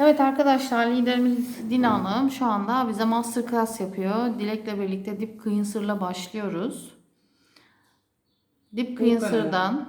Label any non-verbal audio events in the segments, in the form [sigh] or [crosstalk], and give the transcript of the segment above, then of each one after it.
Evet arkadaşlar liderimiz Dina Hanım şu anda bize masterclass yapıyor. Dilek'le birlikte Deep Cleanser'la başlıyoruz. Deep Cleanser'dan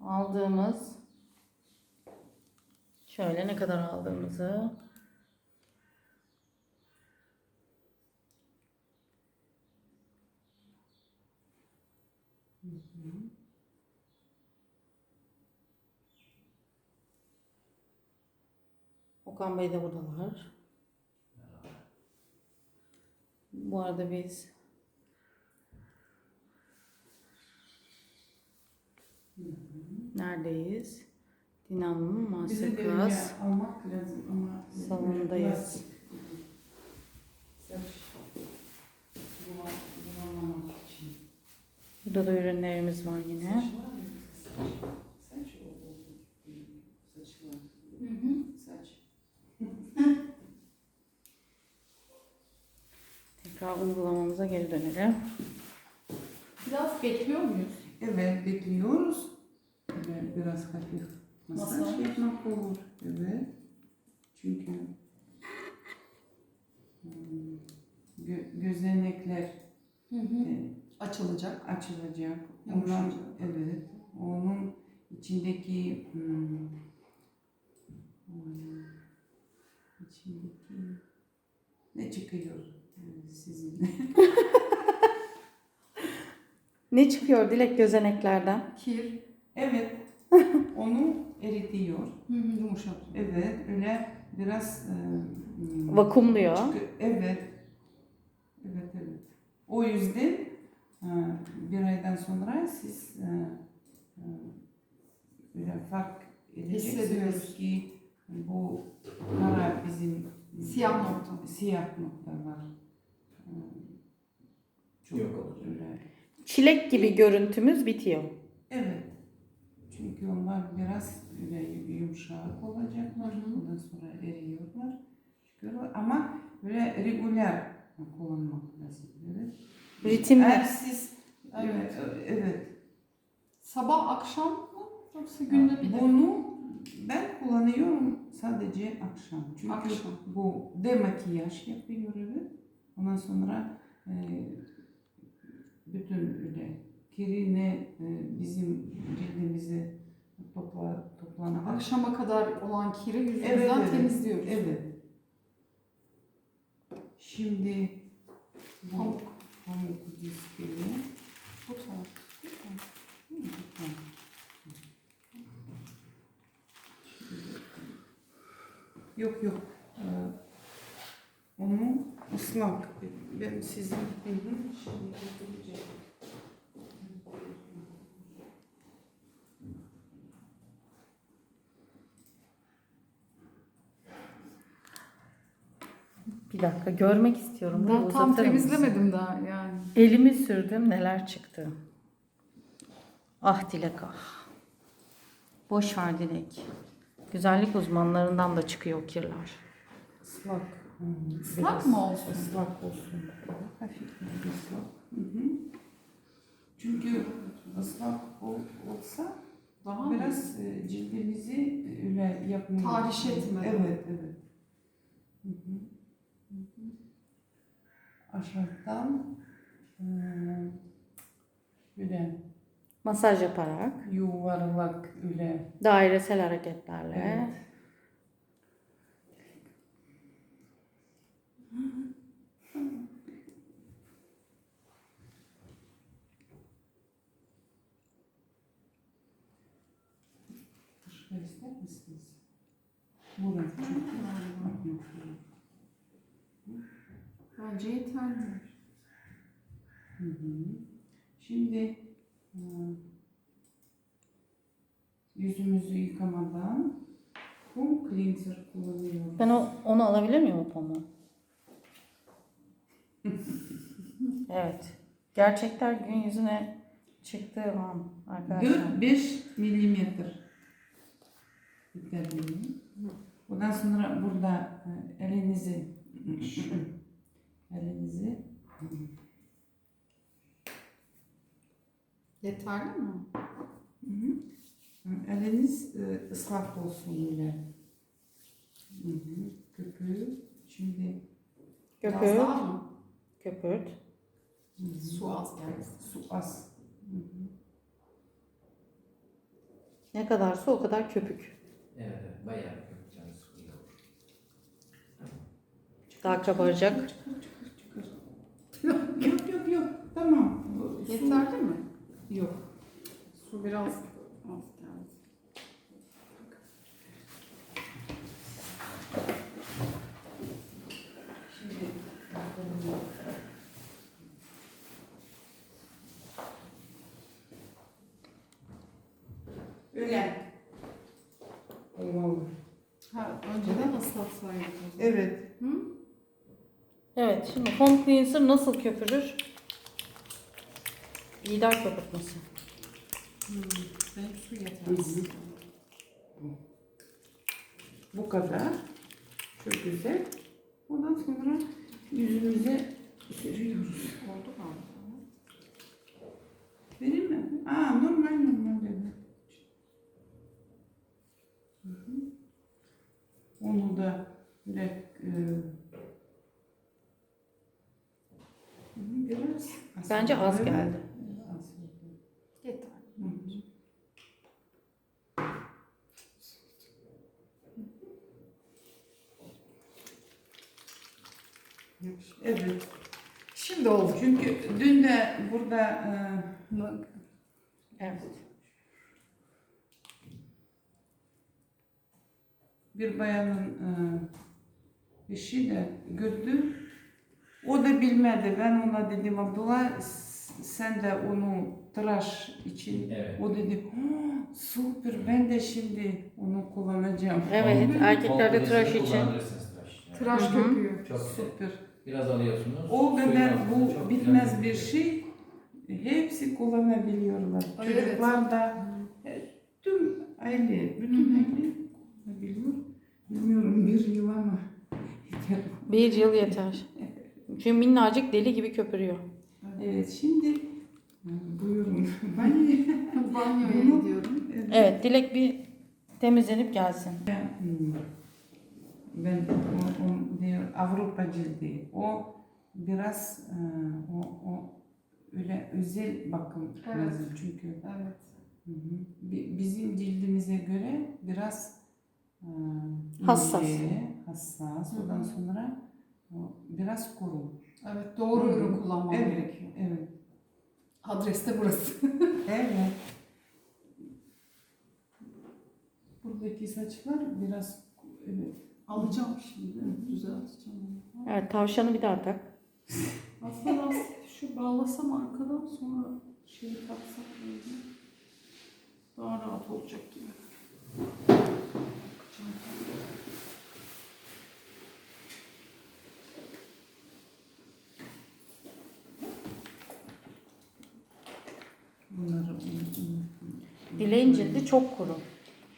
aldığımız şöyle ne kadar aldığımızı Okan Bey de buradalar. Bu arada biz neredeyiz? Öyle Masterclass. için. Burada da ürünlerimiz var yine. Saç var ya, saç. Saç o- o- saç var. Saç. Tekrar uygulamamıza geri dönelim. Biraz bekliyor muyuz? Evet bekliyoruz. Ve biraz hafif masaj Masaj. yapmak olur. Evet. Çünkü hmm, gö- gözenekler e, Açılacak. açılacak. Ondan, evet. Onun içindeki hmm, içindeki ne çıkıyor e, sizin? [laughs] Ne çıkıyor Dilek gözeneklerden? Kir. evet. [laughs] Onu eritiyor. Yumuşatıyor. Evet. Öyle biraz e, hmm, Vakumluyor. çıkı- Evet. Evet evet. O yüzden e, bir aydan sonra siz e, e, fark edeceksiniz ki bu kara bizim Siyah nokta. siyah nokta var. E, Çok öyle. Çilek gibi görüntümüz bitiyor. Evet. Çünkü onlar biraz öyle yumuşak olacaklar. Ondan sonra eriyorlar. Çıkıyorlar. Ama böyle regüler kullanmak lazım. Evet. Ritimli. Eğer siz Evet. evet, evet. Sabah akşam mı? Yoksa günde bir de. Bunu ben kullanıyorum sadece akşam. Çünkü Akşam. bu demakyaj yapıyor evet. Ondan sonra e, bütün öyle kiri ne e, bizim cildimizi topla, toplanır. Akşama kadar olan kiri yüzümüzden Evet, evet. temizliyoruz. Evet. Şimdi Pamuk. pamuk diskleri. Bu taraf. Yok yok. Ee, onu ıslak. Ben sizin şimdi getireceğim. Bir dakika görmek istiyorum. Bunu Ben tam uzatır mısın? temizlemedim daha yani. Elimi sürdüm neler çıktı. Ah Dilek ah. Boş ver Dilek. Güzellik uzmanlarından da çıkıyor o kirler. Islak. Hı, Islak biraz mı olsun? Islak olsun. Hafif bir ıslak. Hı hı. Çünkü ıslak ol- olsa Daha mı? biraz e, cildimizi öyle yapmıyor. Tahriş etmeden. Evet, evet. Hı hı. Aşağıdan e, böyle Masaj yaparak, yuvarlak öyle dairesel hareketlerle. Evet. İster misiniz? Burası çünkü. Bence yeterli. Hı hı. Şimdi e, yüzümüzü yıkamadan kum cleanser kullanıyoruz. Ben o, onu alabilir miyim o pamuğu? [laughs] evet. Gerçekler gün yüzüne çıktığı an arkadaşlar. 4-5 milimetre. Ondan sonra burada e, elinizi [laughs] elinizi Yeterli mi? Hı hı. Eliniz e, ıslak olsun böyle. Hı hı. Köpüğü şimdi Biraz Köpürt. daha mı? Köpürt. hı hı. Su az gelmesin. su az. Hı hı. Ne kadar su o kadar köpük. Evet, evet. Bayağı olur. Daha kabaracak. Yok yok yok. Tamam. Su- Yeterli mi? Yok. Su biraz az geldi. Şimdi Öyle. Eyvallah. Ha, önceden zaman. Evet. Hı? Evet şimdi foam cleanser nasıl köpürür? Lider köpürtmesi. Hı. Benim su yetersiz. Bu kadar. Çok güzel. Ondan sonra yüzümüze sürüyoruz. Oldu galiba. Benim mi? Aa normal normal hı. Onu da böyle e, hı, biraz Bence az geldi. Yeter. Evet. Şimdi oldu. Çünkü dün de burada e, Evet. bir bayanın e, eşi de gördü. O da bilmedi. Ben ona dedim Abdullah sen de onu tıraş için. Evet. O dedi "Oh, süper ben de şimdi onu kullanacağım. Evet erkeklerde tıraş için. kullanabilirsiniz tıraş. Yani. Tıraş Hı hı. köpüğü. Çok güzel. Süper. Biraz alıyorsunuz. O suyun kadar bu bitmez bir şey. Hepsi kullanabiliyorlar. Ay, evet. Çocuklar da e, tüm aile, bütün aile kullanabiliyor. Bilmiyorum bir yıl ama [laughs] yeter. Bir yıl yeter. Çünkü minnacık deli gibi köpürüyor. Evet şimdi buyurun. [laughs] Ben [laughs] Banyoya gidiyorum. Evet Dilek bir temizlenip gelsin. Hmm. Ben o, o diyor Avrupa cildi. O biraz e, o, o öyle özel bakım Evet. lazım çünkü. Evet. Hı hı. Bi- Bizim cildimize göre biraz e, Hassas. ince, hassas. Ondan sonra biraz kuru. Evet doğru Hı hı. ürün kullanmam Evet. gerekiyor. Evet. Adres de burası. [laughs] Evet. Buradaki saçlar biraz evet. Alacağım şimdi. Düzelteceğim. Evet tavşanı bir daha tak. [laughs] Aslında şu bağlasam arkadan sonra şeyi taksak böyle daha rahat olacak gibi. Dileğin cildi çok kuru.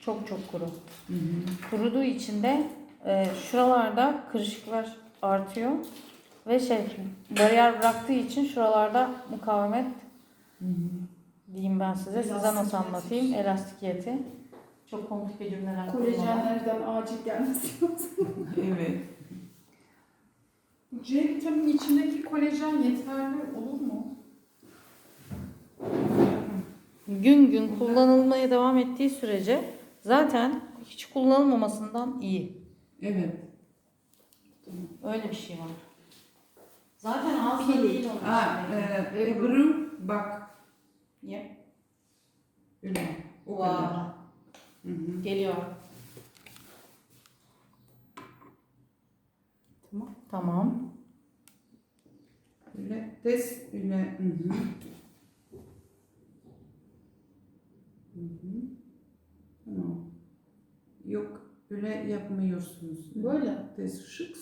Çok çok kuru. Hı hı. Kuruduğu için de e, şuralarda kırışıklar artıyor. Ve şey bariyer bıraktığı için şuralarda mukavemet Hı hı. diyeyim ben size. Size nasıl anlatayım? Elastikiyeti. Çok komplike cümleler. Kolajenlerden acil gelmesi lazım. [laughs] Evet. C vitamini içindeki kolajen yeterli olur mu? Gün gün kullanılmaya devam ettiği sürece zaten hiç kullanılmamasından iyi. Evet. Öyle bir şey var. Zaten ağızda değil onun içinde. e, Ebru bak Yep. öyle. O kadar. Hı hı. Geliyor. Tamam. Tamam. Öyle test öyle. Hı hı. Hı hı. Tamam. Yok öyle yapmıyorsunuz. Böyle. Test şık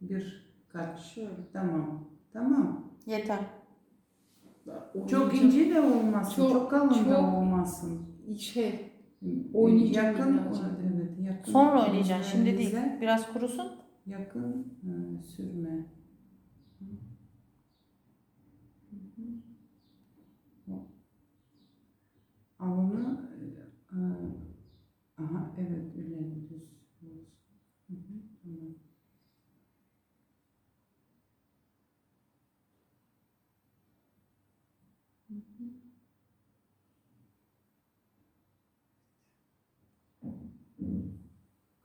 bir kat. Şöyle. Tamam. Tamam. Yeter. Çok ince de olmasın. Çok, Çok- kalın da çok- olmasın. Şey, Oynayacağım yakın, birazcık. evet, yakın. Sonra oynayacaksın. Şimdi değil. Biraz kurusun. Yakın e, sürme. Hı. Hı hı. O. Alnı e, Ee, Aha evet öyle düz. düz. Hı hı, tamam.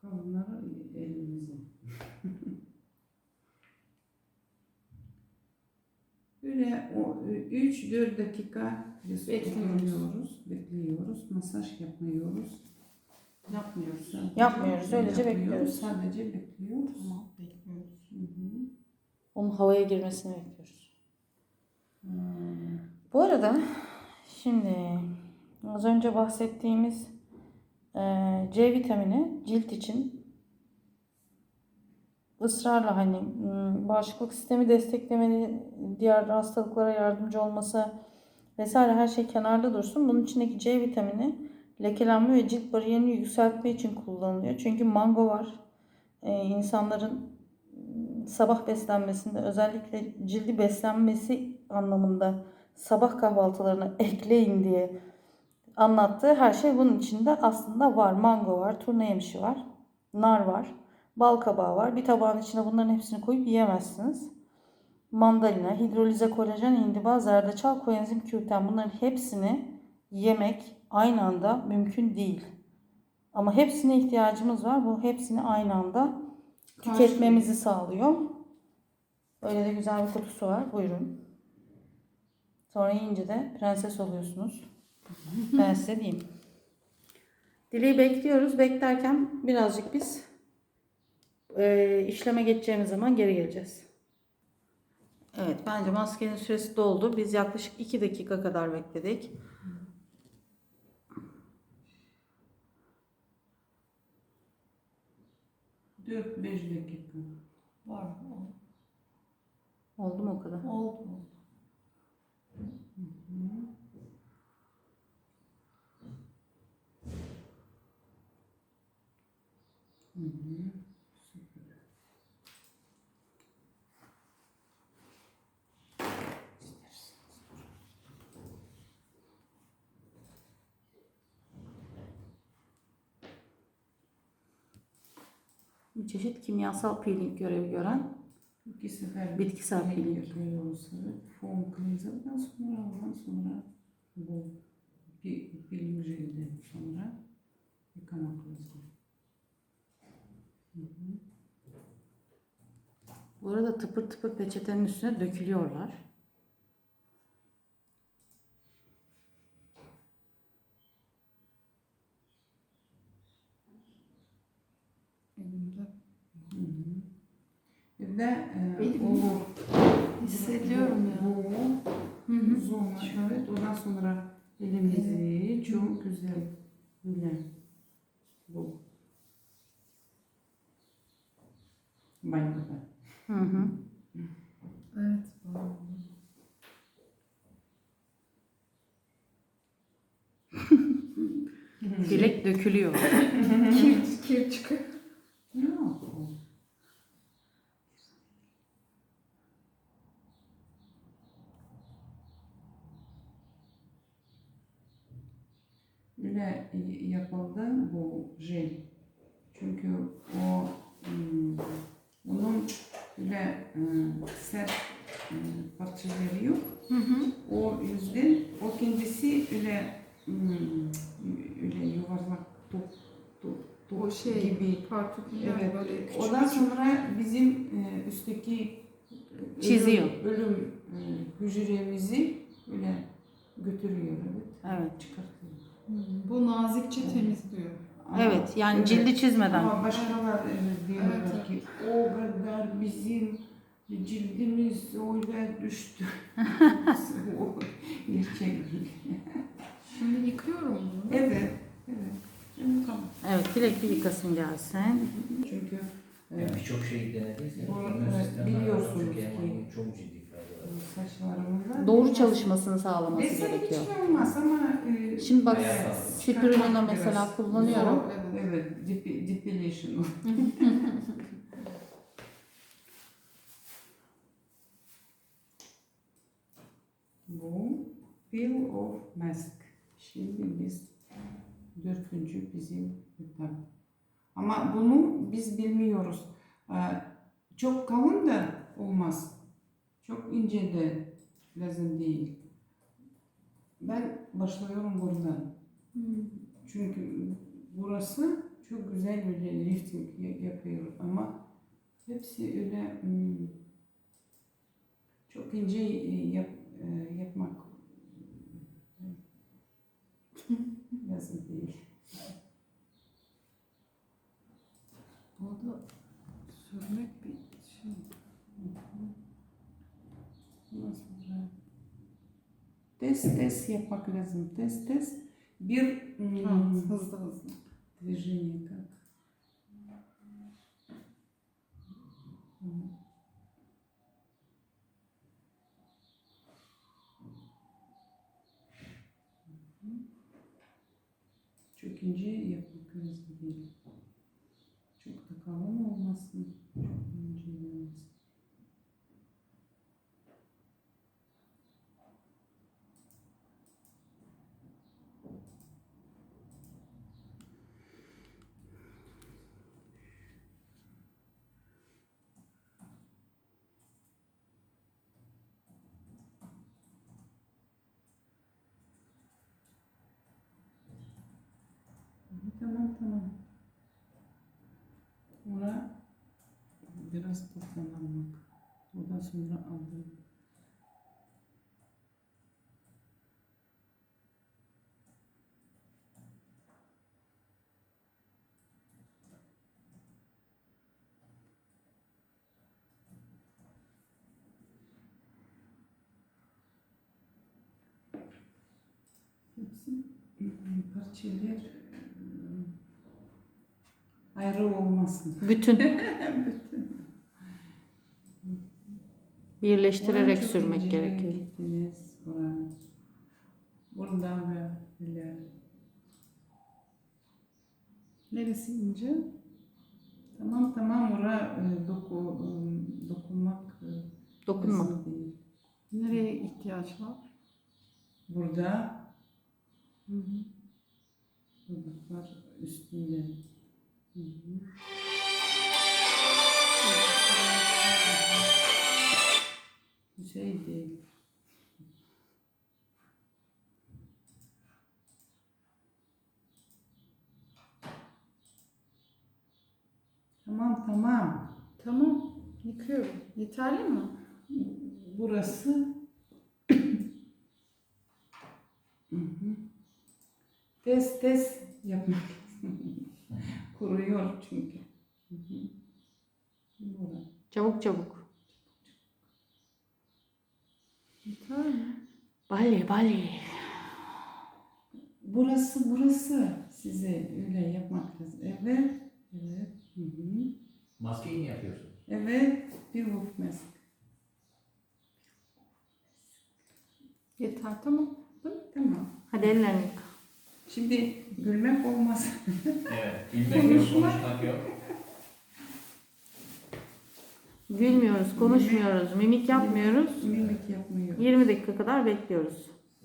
Kalanları elimize. Böyle o 3-4 dakika Bekliyoruz. bekliyoruz. Masaj yapmıyoruz. Yapmıyoruz. Sadece Yapmıyoruz, öylece bekliyoruz. Sadece bekliyoruz. Tamam, bekliyoruz. Hı hı. Onun havaya girmesini bekliyoruz. Hmm. Bu arada şimdi az önce bahsettiğimiz e, C vitamini cilt için ısrarla hani bağışıklık sistemi desteklemeli, diğer hastalıklara yardımcı olması vesaire her şey kenarda dursun. Bunun içindeki C vitamini lekelenme ve cilt bariyerini yükseltme için kullanılıyor. Çünkü mango var. E, insanların sabah beslenmesinde özellikle cildi beslenmesi anlamında sabah kahvaltılarına ekleyin diye anlattığı her şey bunun içinde aslında var. Mango var, turna yemişi var, nar var, bal kabağı var. Bir tabağın içine bunların hepsini koyup yiyemezsiniz. Mandalina, hidrolize kolajen, indiba, zerdeçal, koenzim Q10 bunların hepsini yemek aynı anda mümkün değil. Ama hepsine ihtiyacımız var. Bu hepsini aynı anda tüketmemizi sağlıyor. Öyle de güzel bir kutusu var. Buyurun. Sonra yiyince de prenses oluyorsunuz. Ben size diyeyim. Dileği bekliyoruz. Beklerken birazcık biz e, işleme geçeceğimiz zaman geri geleceğiz. Evet bence maskenin süresi doldu. Biz yaklaşık 2 dakika kadar bekledik. Dört beş dakika. Var mı? Oldu mu o kadar? Oldu. Bir çeşit kimyasal peeling görevi gören İki sefer peeling. yapıyoruz. Evet. Foam cleanser'dan sonra ondan sonra bu bir peeling jelden sonra yıkamak lazım. Hı hı. Bu arada tıpır tıpır peçetenin üstüne dökülüyorlar. Elimde. Hı hı. Bir de e, Benim o Hissediyorum ya. Bu Hı hı. Sonra evet ondan sonra elimizi çok güzel böyle bu banyoda. Hı hı. Evet. Dilek dökülüyor. [laughs] kir, kir çıkıyor. Yok. Böyle yapıldı bu jel. Çünkü o hmm, onun böyle e, sert e, parçaları yok. Hı hı. O yüzden o kendisi öyle hmm, öyle yuvarlak top top top O şey gibi. partiküller Evet. böyle küçük Ondan sonra bizim e, üstteki ölüm- Çiziyor. ölüm e, hücremizi öyle götürüyor evet. Evet. Çıkartıyor. Hmm, Bu nazikçe temizliyor. Evet yani evet. cildi çizmeden. Ama başkalar diyorlar Evet, ki o kadar bizim cildimiz öyle düştü. o gerçek değil. Şimdi yıkıyorum bunu. Evet. Evet. Şimdi tamam. Evet Dilek bir yıkasın gelsin. Çünkü e, Yani birçok şey denediyse evet, biliyorsunuz ki- çok ciddi faydaları. saçlarımızda Doğru çalışmasını sağlaması Destek gerekiyor. hiç olmaz ama e, Şimdi bak Ayağa Spirulina mesela biraz kullanıyorum. zor, Evet, depi- depilation. [laughs] Bu peel off mask. Şimdi biz Dördüncü bizim etap. Ama bunu biz bilmiyoruz. Ee, Çok kalın da olmaz. Çok ince de lazım değil. Ben başlıyorum buradan. Çünkü burası çok güzel böyle lifting ya- yapıyor ama hepsi öyle hmm, çok ince e, yap, e, yapmak [laughs] lazım değil. Orada sürmek Тест-тест, я показываю. Тест-тест. Бир... А, [laughs] Движение как. Чок я показываю. Чок такового у нас. Чок Tamam tamam. Ona biraz toparlanmak. Ondan sonra aldım. Hepsi parçalar ayrı olmasın. [laughs] Bütün birleştirerek sürmek gerekiyor. gittiniz. Buradan böyle. Neresi ince? Tamam tamam oraya e, doku, e, dokunmak e, Dokunma. lazım değil. Nereye ihtiyaç var? Burada Hı hı. dudaklar üstünde. Şey değil. Tamam tamam. Tamam. Yıkıyorum. Yeterli mi? Burası Hı hı. test test yapmak kuruyor çünkü. Hı hı. Çabuk çabuk. Yeter mi? Bali bali. Burası burası size öyle yapmak lazım. Evet. Evet. Hı hı. Maskeyi mi yapıyorsun? Evet. Bir wolf mask. Yeter tamam. Tamam. Hadi ellerini yıka. Şimdi gülmek olmaz. Evet. Bilmek yok, konuşmak yok. Gülmüyoruz, konuşmuyoruz, mimik yapmıyoruz. Mimik yapmıyor. 20 dakika kadar bekliyoruz.